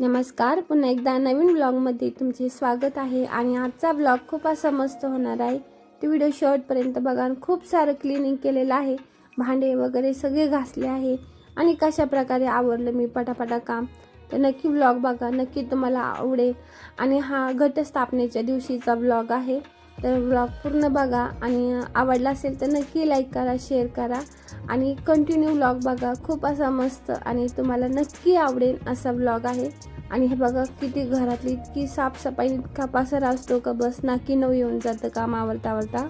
नमस्कार. पुन्हा एकदा नवीन ब्लॉगमध्ये तुमचे स्वागत आहे. आणि आजचा ब्लॉग खूप असा मस्त होणार आहे. तो व्हिडिओ शेवटपर्यंत बघा. आणि खूप सारं क्लिनिंग केलेलं आहे. भांडे वगैरे सगळे घासले आहे. आणि कशा प्रकारे आवडलं मी पटापटा काम. तर नक्की ब्लॉग बघा. नक्की तुम्हाला आवडेल. आणि हा घटस्थापनेच्या दिवशीचा ब्लॉग आहे. तर ब्लॉग पूर्ण बघा आणि आवडला असेल तर नक्की लाईक करा शेअर करा आणि कंटिन्यू ब्लॉग बघा. खूप असा मस्त आणि तुम्हाला नक्की आवडेल असा ब्लॉग आहे. आणि हे बघा किती घरातली इतकी साफसफाई इतका पासरा असतो का बस नाकी नऊ येऊन जातं काम आवडता आवडता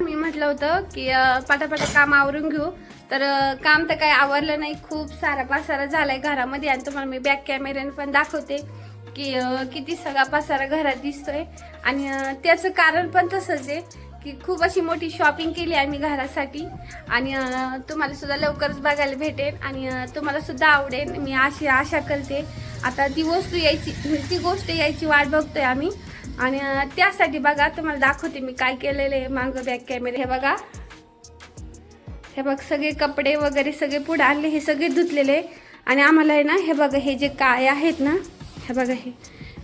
मी म्हटलं होतं की अं, पटापटा काम आवरून घेऊ. तर काम तर काही आवरलं नाही. खूप सारा पासारा झालाय घरामध्ये आणि तुम्हाला मी बॅक कॅमेऱ्याने पण दाखवते. की किती सगळा पसारा घरात दिसतोय. आणि त्याचं कारण पण तसंच आहे की खूप अशी मोठी शॉपिंग केली आम्ही घरासाठी. आणि तुम्हाला सुद्धा लवकरच बघायला भेटेल. आणि तुम्हाला सुद्धा आवडेल. मी अशी आशा करते. आता ती वस्तू यायची ती गोष्ट यायची वाट बघतोय आम्ही. आणि त्यासाठी बघा तुम्हाला दाखवते मी काय केलेलं आहे. मागं बॅक कॅमेरे हे बघा. हे बघ सगळे कपडे वगैरे सगळे पुढे आणले हे सगळे धुतलेले. आणि आम्हाला आहे ना हे बघा हे जे काय आहेत ना हे बघा हे.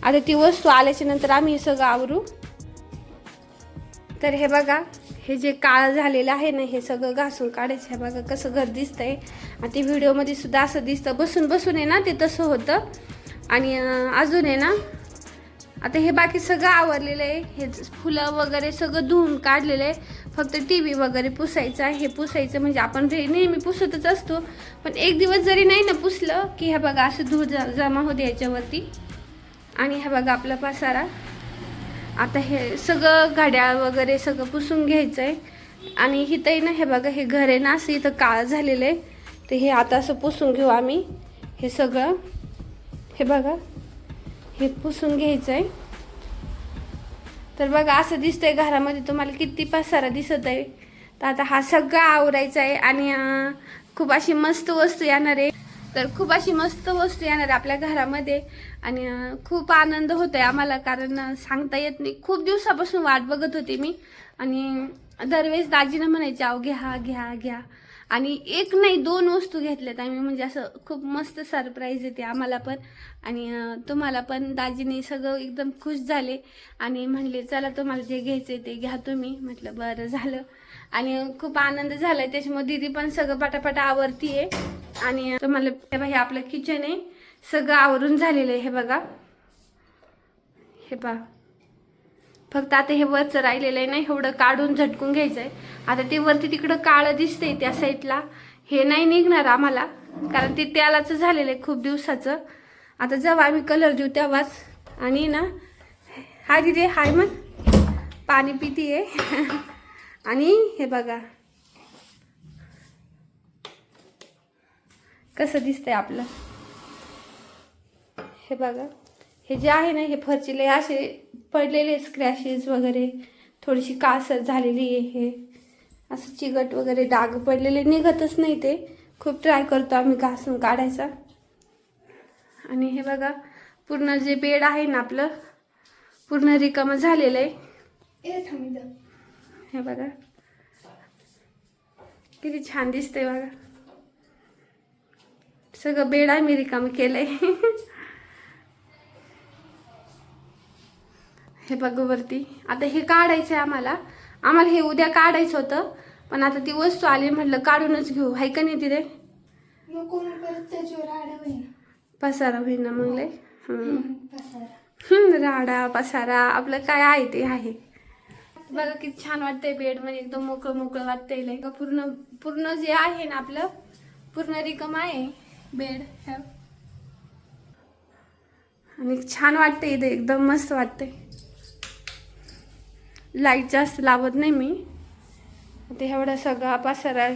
आता ती वस्तू आल्याच्यानंतर आम्ही हे सगळं आवरू. तर हे बघा हे जे काळ झालेलं आहे ना हे सगळं घासून काढायचं. हे बघा कसं घर दिसतंय. आणि ते व्हिडिओमध्ये सुद्धा असं दिसतं. बसून बसून आहे ना ते तसं होतं. आणि अजून आहे ना आता हे बाकी सगळं आवरलेलं आहे. हे फुलं वगैरे सगळं धुवून काढलेलं आहे. फक्त टी व्ही वगैरे पुसायचं आहे. हे पुसायचं म्हणजे आपण नेहमी पुसतच असतो. पण एक दिवस जरी नाही ना पुसलं की हे बघा असं धूळ जमा होते याच्यावरती. आणि ह्या बघा आपला पसारा. आता हे सगळं गाड्या वगैरे सगळं पुसून घ्यायचं आहे आणि हिथंही ना हे बघा हे घर आहे ना असं इथं काळ झालेलं आहे. तर हे आता असं पुसून घेऊ आम्ही. हे सगळं. हे बघा. हे पुसून घ्यायचं आहे तर बघा असं दिसतंय घरामध्ये. तुम्हाला किती पसारा दिसत आहे. तर आता हा सगळा आवरायचा आहे आणि खूप अशी मस्त वस्तू येणार आहे. तर खूप अशी मस्त वस्तू येणार आहे आपल्या घरामध्ये. आणि खूप आनंद होत आहे आम्हाला कारण सांगता येत नाही. खूप दिवसापासून वाट बघत होते मी. आणि दरवेळेस दाजीनं म्हणायचे अहो घ्या घ्या घ्या. आणि एक नाही दोन वस्तू घेतल्यात आम्ही. म्हणजे असं खूप मस्त सरप्राईज येते आम्हाला पण. आणि तुम्हाला पण. दाजीने सगळं एकदम खुश झाले आणि म्हणले चला तुम्हाला जे घ्यायचे ते घ्या तुम्ही. म्हटलं बरं झालं. आणि खूप आनंद झालाय. त्याच्यामुळे दीदी पण सगळं पटापटा आवरतीये. आणि तुम्हाला हे हे आपलं किचन आहे. सगळं आवरून झालेलं आहे हे बघा. हे पहा. फक्त आता हे वरचं राहिलेलं आहे ना एवढं काढून झटकून घ्यायचं आहे आता ते वरती तिकडं काळं दिसतंय त्या साईडला. हे नाही निघणार आम्हाला कारण ते त्यालाच झालेलं आहे खूप दिवसाचं. आता जेव्हा आम्ही कलर देऊ तेव्हाच. आणि ना हाय दिदी हाय मन पाणी पितीये. आणि हे बघा. कसं दिसतंय आपलं. हे बघा. हे जे आहे ना हे फरचिले असे पडलेले स्क्रॅचेस वगैरे थोडीशी कासर झालेली आहे. हे असं चिकट वगैरे डाग पडलेले निघतच नाही ते. खूप ट्राय करतो आम्ही घासून काढायचा. आणि हे बघा पूर्ण जे बेड आहे ना आपलं पूर्ण रिकामं झालेलं आहे. हे बघा. किती छान दिसतंय बघा. सगळं बेड आम्ही रिकामं केलंय. हे बघ वरती. आता हे काढायचं आहे आम्हाला. आम्हाला हे उद्या काढायचं होतं पण आता ती वस्तू आली म्हटलं काढूनच घेऊ. हाय का नाही तिथे? पसारा होईल ना मग लय? हम्म. पसारा. हम्म, राडा पसारा आपलं काय आहे ते आहे. बघा किती छान वाटतंय बेड म्हणजे एकदम मोकळं मोकळं वाटतंय लय. का पूर्ण पूर्ण जे आहे ना आपलं पूर्ण रिकम आहे बेड. हे. आणि छान वाटतंय इथे एकदम मस्त वाटतंय. लाइट जास्त लावत नाही मी. ते एवढा सगळा पसारा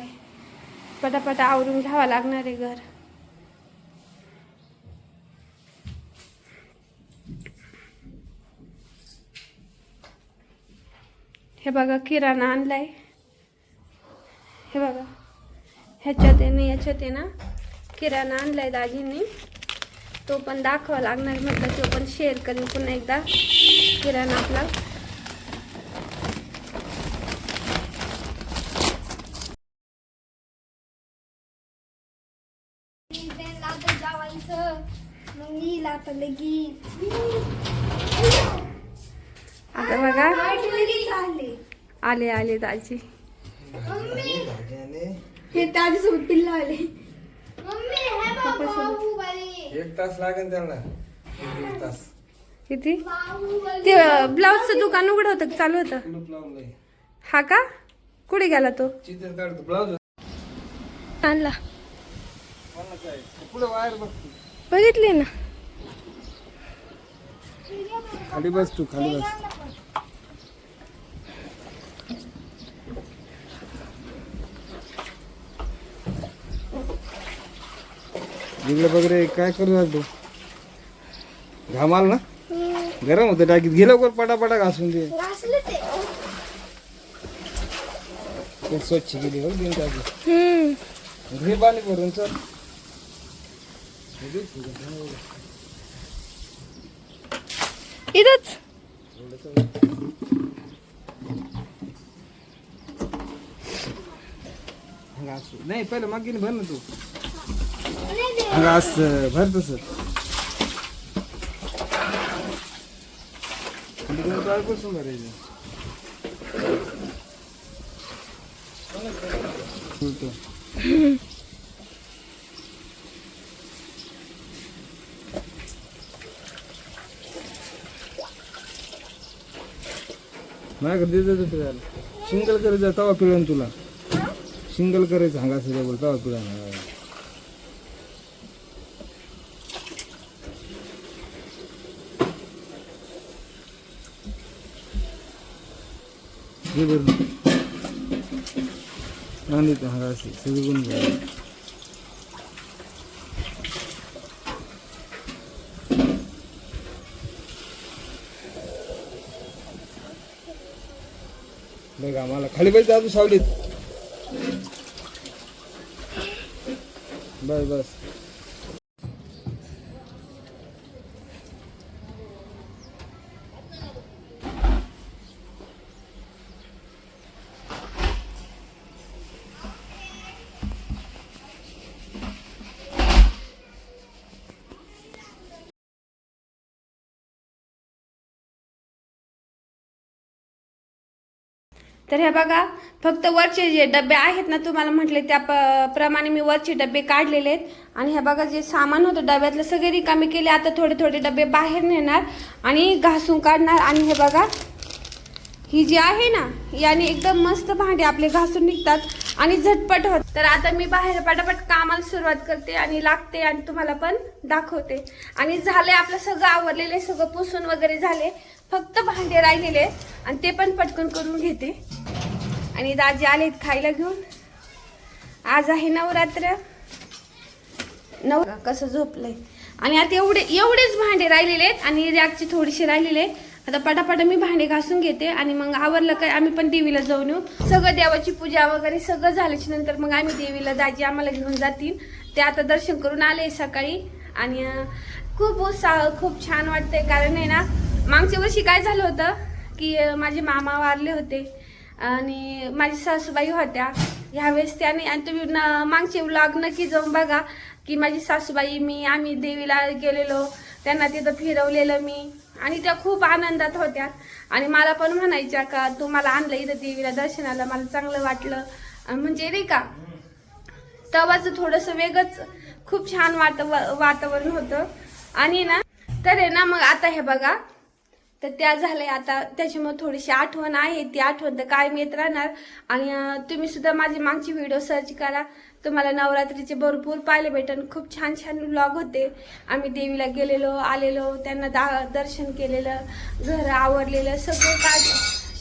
पटापटा आवरून घ्यावा लागणार आहे घर. हे बघा किराणा आणलाय. हे बघा. ह्याच्यात आहे ना याच्यात आहे ना किराणा आणलाय दाजींनी तो पण दाखवा लागणार म्हटलं तो पण शेअर करेन पुन्हा एकदा. किराणा आपला. जावायचं मग येईल आता लगेच. आता बघा. लगेच आले. आले आले दाजी. हे त्याच्यासोबत पिल्ला आले मम्मी हे एक तास लागेल त्यांना. एक दीड तास. किती? ते ब्लाऊजचं दुकान उघड होतं का? चालू होतं? कुलूप हा का? कुठे गेला तो? चित्र काढतो. ब्लाऊज आणला. पुढे वायर बघ तू. बघितली ना. खाली बस तू खाली बस. इकडे बघ रे काय करू राहिला? तू घामाल ना? गरम होतं टाकीत घे लवकर पटापटा घासून दे. स्वच्छ केली बघ दिन टाकी. हम्म. घे पाणी भरून चल. इथंच घास नाही पहिलं मागीने भर ना तू घास भर तस पासून भरायचं माझ्याकडे देत होतं त्याला सिंगल करायचं तवा पिळण तुला. सिंगल करायचं हांगा सगळं बोल तवा पिळण हे बरं नाही ते हांगा सगळी सगळं गुण घ्यायचं बघ आम्हाला खाली पाहिजे अजून सावलीत. बस बस. तर हे बघा फक्त वरचे जे डबे आहेत ना तुम्हाला म्हटले त्या प- प्रमाणे मी वरचे डबे काढलेले आहेत. आणि हे बघा जे सामान होतं डब्यातलं सगळे रिकामे केले. आता थोडे थोडे डबे बाहेर नेणार आणि घासून काढणार. आणि हे बघा ही जी आहे ना याने एकदम मस्त भांडे आपले घासून निघतात आणि झटपट होत. तर आता मी बाहेर पटापट कामाला सुरुवात करते आणि लागते आणि तुम्हाला पण दाखवते. आणि झाले आपलं सगळं आवरलेले सगळं पुसून वगैरे झाले. फक्त भांडे राहिलेले आहेत आणि ते पण पटकन करून घेते. आणि दाजी आलेत खायला घेऊन. आज आहे नवरात्र. नव कसं झोपलंय. आणि आता एवढे एवढेच भांडे राहिलेले आहेत आणि रॅकची थोडीशी राहिलेले आहेत. आता पटापटा मी भांडे घासून घेते आणि मग आवरलं काय आम्ही पण देवीला जाऊन येऊ. सगळं देवाची पूजा वगैरे सगळं झाल्याच्यानंतर मग आम्ही देवीला दाजी आम्हाला घेऊन जातील. ते आता दर्शन करून आले सकाळी आणि खूप उत्साह खूप छान वाटतंय. कारण आहे ना मागच्या वर्षी काय झालं होतं की माझे मामा वारले होते आणि माझी सासूबाई होत्या. ह्यावेळेस त्याने आणि तुम्ही न मागचे व्लॉग नक्की जाऊन बघा की माझी सासूबाई मी आम्ही देवीला गेलेलो. त्यांना तिथं फिरवलेलं मी. आणि त्या खूप आनंदात होत्या. आणि मला पण म्हणायच्या का तू मला आणलं इथं देवीला दर्शनाला मला चांगलं वाटलं. म्हणजे नाही का तवाचं थोडंसं वेगळंच खूप छान वाट वातावरण होतं. आणि ना तर आहे ना मग आता हे बघा तर त्या झालंय आता त्याच्यामुळे थोडीशी आठवण आहे ती आठवण तर कायम येत राहणार. आणि तुम्ही सुद्धा माझी मागची व्हिडिओ सर्च करा. तुम्हाला नवरात्रीचे भरपूर पाहायला भेटन. खूप छान छान व्लॉग होते. आम्ही देवीला गेलेलो आलेलो त्यांना दा दर्शन केलेलं घर आवडलेलं सगळं काय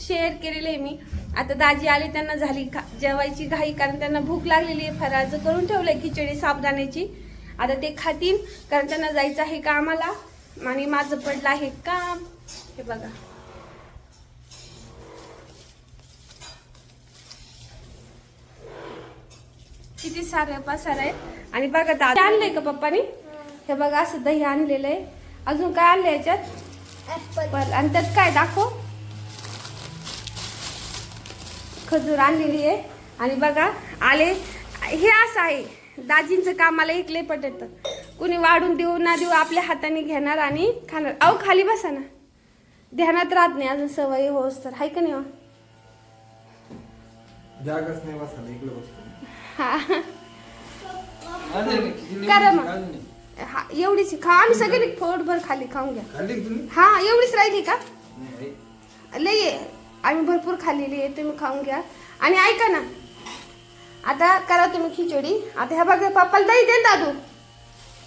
शेअर केलेलं आहे मी. आता दाजी आले त्यांना झाली खा जेवायची घाई कारण त्यांना भूक लागलेली आहे. फराळचं करून ठेवलंय खिचडी साबदाण्याची. आता ते खातील कारण त्यांना जायचं आहे कामाला. आणि माझं पडलं आहे काम. हे बघा. किती सारे पसार आहेत? आणि बघा दादा. आणलंय का पप्पानी? हे बघा असं दही आणलेलं आहे. अजून काय आणलं याच्यात? आणि त्यात काय दाखव. खजूर आणलेली आहे. आणि बघा आले. हे असं आहे. दाजींचं काम मला ऐकले पटत. कुणी वाढून देऊ ना देऊ आपल्या हाताने घेणार आणि खाणार. अहो खाली बसा ना. ध्यानात राहत नाही अजून सवय होस तर हाय का नाही हो? हा करा मग. हा एवढीच खा. आम्ही सगळे पोटभर खाली खाऊन घ्या. हा एवढीच राहिली का? नाही लई आहे. आम्ही भरपूर खाल्लेली आहे तुम्ही खाऊन घ्या. आणि ऐका ना आता करा तुम्ही खिचडी. आता ह्या बघा पप्पाला दही दे ना दादू.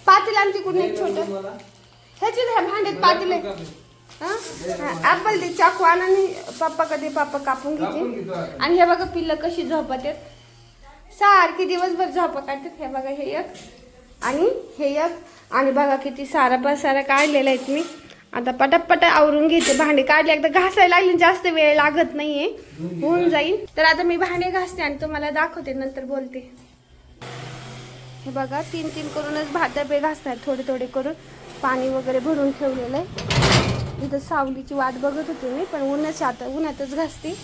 पातील आमची कुठे एक छोट. ह्याच्यात ह्या भांड्यात पातील. आहे ऍपल दे चाकू आणा आणि पप्पा कधी पप्पा कापून घेते. आणि हे बघा पिल्लं कशी झोपत आहेत सारखी दिवसभर झोपा काढतात हे बघा हे एक आणि हे एक. आणि बघा किती सारा पसारा काढलेला आहेत मी आता पटापट आवरून घेते. भांडे काढले एकदा घासायला लागले जास्त वेळ लागत नाहीये. होऊन जाईल. तर आता मी भांडे घासते आणि तुम्हाला दाखवते नंतर बोलते. हे बघा तीन तीन करूनच भात घासणार थोडे थोडे करून. पाणी वगैरे भरून ठेवलेलं आहे. इथं सावलीची वाट बघत होते मी पण उन्हाच्या आता उन्हातच घासते.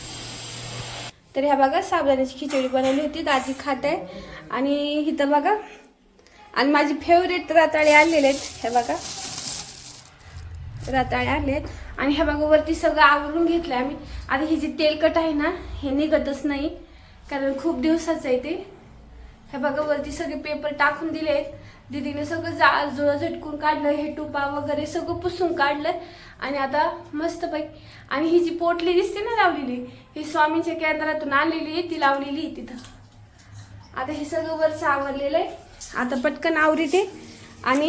तर ह्या बघा साबुदाण्याची खिचडी बनवली होती दाजी खात आहे आणि इथं बघा आणि माझी फेवरेट रताळे आलेले आहेत हे बघा. रताळे आले आहेत आणि ह्या बघा वरती सगळं आवरून घेतलं आम्ही. आता हे जे तेलकट आहे ना हे निघतच नाही. कारण खूप दिवसाचं आहे ते. हे बघा वरती सगळे पेपर टाकून दिले आहेत दीदीने सगळं जा जुळं झटकून काढलं हे टुपा वगैरे सगळं पुसून काढलं. आणि आता मस्तपैकी. आणि ही जी पोटली दिसते ना लावलेली ही स्वामींच्या केंद्रातून आणलेली आहे ती लावलेली आहे तिथं. आता हे सगळं वरचं आवरलेलं आहे. आता पटकन आवरीते. आणि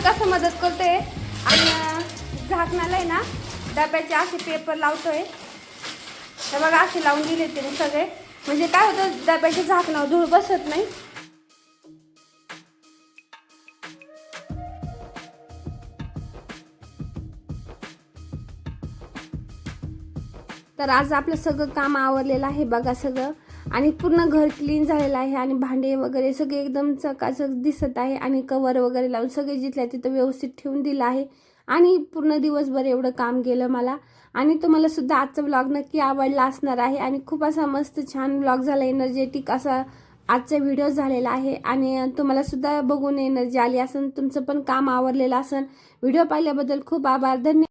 कसं मदत करतोय. आणि झाकणाला आहे ना डब्याचे असे पेपर लावतोय. तर बघा असे लावून दिले ते सगळे. म्हणजे काय होतं डब्याचे झाकणावर धूळ बसत नाही. तर आज आपलं सगळं काम आवरलेलं आहे बघा सगळं. आणि पूर्ण घर क्लीन झालेलं आहे आणि भांडे वगैरे सगळे एकदम चकाचक दिसत आहे आणि कवर वगैरे लावून सगळे जिथल्या तिथं व्यवस्थित ठेवून दिलं आहे. आणि पूर्ण दिवसभर एवढं काम केलं मला. आणि तुम्हाला सुद्धा आजचा ब्लॉग नक्की आवडला असणार आहे. आणि खूप असा मस्त छान ब्लॉग झाला. एनर्जेटिक असा आजचा व्हिडिओ झालेला आहे. आणि तुम्हाला सुद्धा बघून एनर्जी आली असेल तुमचं पण काम आवरलेलं असेल व्हिडिओ पाहिल्याबद्दल खूप आभार. धन्यवाद